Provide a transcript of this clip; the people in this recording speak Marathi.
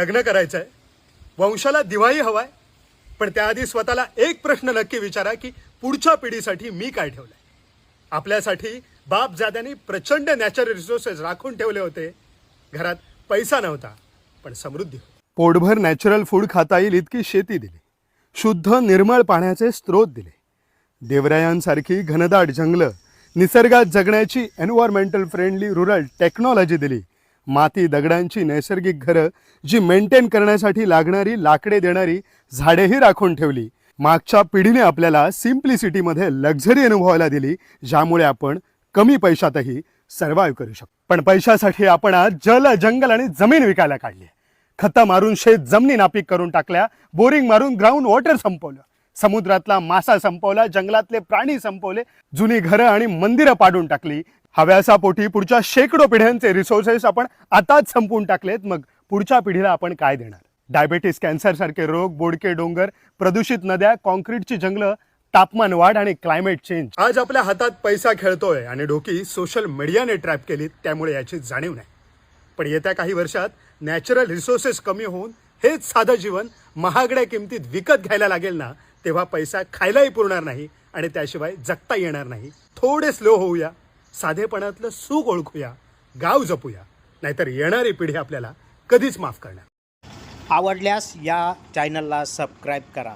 लग्न करायचं आहे वंशाला दिवाळी हवाय. पण त्याआधी स्वतःला एक प्रश्न नक्की विचारा की पुढच्या पिढीसाठी मी काय ठेवलंय? आपल्यासाठी बाप जाद्यांनी प्रचंड नॅचरल रिसोर्सेस राखून ठेवले होते. घरात पैसा नव्हता पण समृद्धी होती. पोटभर नॅचरल फूड खाता येईल इतकी शेती दिली. शुद्ध निर्मळ पाण्याचे स्रोत दिले. देवरायांसारखी घनदाट जंगलं निसर्गात जगण्याची एन्व्हायरमेंटल फ्रेंडली रुरल टेक्नॉलॉजी दिली. माती दगडांची नैसर्गिक घरं जी मेंटेन करण्यासाठी लागणारी लाकडे देणारी झाडेही राखून ठेवली. मागच्या पिढीने आपल्याला सिम्प्लिसिटीमध्ये लक्झरी अनुभवायला दिली ज्यामुळे आपण कमी पैशातही सर्वाईव्ह करू शकतो. पण पैशासाठी आपण आज जल जंगल आणि जमीन विकायला काढली खतं मारून शेत जमिनी नापीक करून टाकल्या बोरिंग मारून ग्राउंड वॉटर संपवलं समुद्रातला मासा संपवला जंगलातले प्राणी संपवले जुनी घरं आणि मंदिरं पाडून टाकली हव्यासापोटी पुढच्या शेकडो पिढ्यांचे रिसोर्सेस आपण आताच संपवून टाकलेत. मग पुढच्या पिढीला आपण काय देणार? डायबेटीस कॅन्सर सारखे रोग बोडके डोंगर प्रदूषित नद्या कॉन्क्रीटची जंगलं तापमान वाढ आणि क्लायमेट चेंज आज आपल्या हातात पैसा खेळतोय आणि डोकी सोशल मीडियाने ट्रॅप केली त्यामुळे याची जाणीव नाही. पण येत्या काही वर्षात नॅचरल रिसोर्सेस कमी होऊन हेच साधं जीवन महागड्या किमतीत विकत घ्यायला लागेल ना तेव्हा पैसा खायलाही पुरणार नाही आणि त्याशिवाय जगता येणार नाही. थोडे स्लो होऊया. साधेपणातलं सुख ओळखूया गाव जपूया नाहीतर येणारी पिढी आपल्याला कधीच माफ करणार. आवडल्यास या चॅनलला सबस्क्राईब करा.